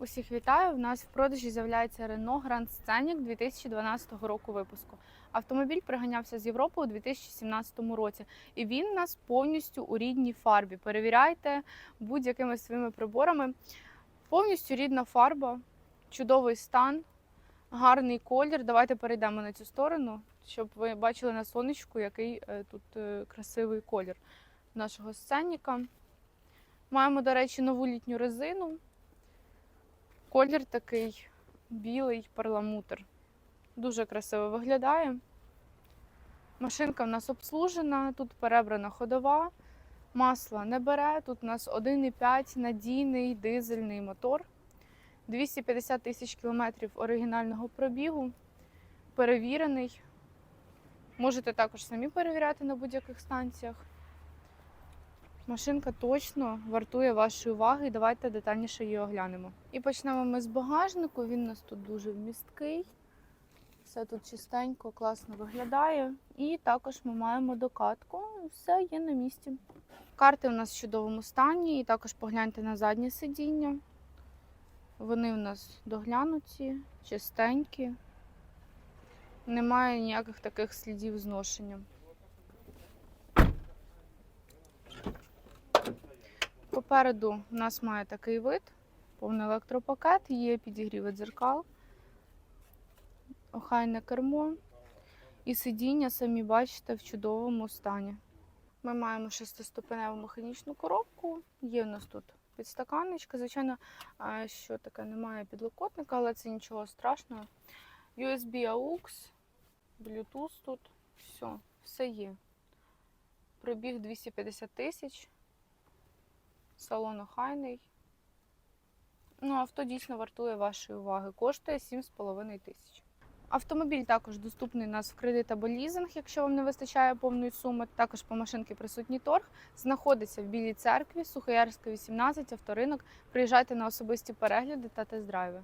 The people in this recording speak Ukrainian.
Усіх вітаю! У нас в продажі з'являється Renault Grand Scenic 2012 року випуску. Автомобіль приганявся з Європи у 2017 році, і він у нас повністю у рідній фарбі. Перевіряйте будь-якими своїми приборами. Повністю рідна фарба, чудовий стан, гарний колір. Давайте перейдемо на цю сторону, щоб ви бачили на сонечку, який е, тут е, красивий колір нашого сценіка. Маємо, до речі, нову літню резину. Колір такий білий перламутр. Дуже красиво виглядає. Машинка в нас обслужена, тут перебрана ходова, масла не бере. Тут у нас 1,5 надійний дизельний мотор, 250 тисяч кілометрів оригінального пробігу, перевірений. Можете також самі перевіряти на будь-яких станціях. Машинка точно вартує вашої уваги. Давайте детальніше її оглянемо. І почнемо ми з багажнику. Він у нас тут дуже вмісткий. Все тут чистенько, класно виглядає. І також ми маємо докатку. Все є на місці. Карти у нас в чудовому стані, і також погляньте на заднє сидіння. Вони у нас доглянуті, чистенькі. Немає ніяких таких слідів зношення. Попереду у нас має такий вид, повний електропакет, є підігріви дзеркал, охайне кермо і сидіння, самі бачите, в чудовому стані. Ми маємо шестиступеневу механічну коробку, є у нас тут підстаканничка. Звичайно, що таке, немає підлокотника, але це нічого страшного. USB AUX, Bluetooth тут, все, все є. Пробіг 250 тисяч. Салон охайний. Ну, авто дійсно вартує вашої уваги. Коштує 7,5 тисяч. Автомобіль також доступний у нас в кредит або лізинг, якщо вам не вистачає повної суми. Також по машинки присутній торг. Знаходиться в Білій церкві, Сухоярська, 18, авторинок. Приїжджайте на особисті перегляди та тест-драйви.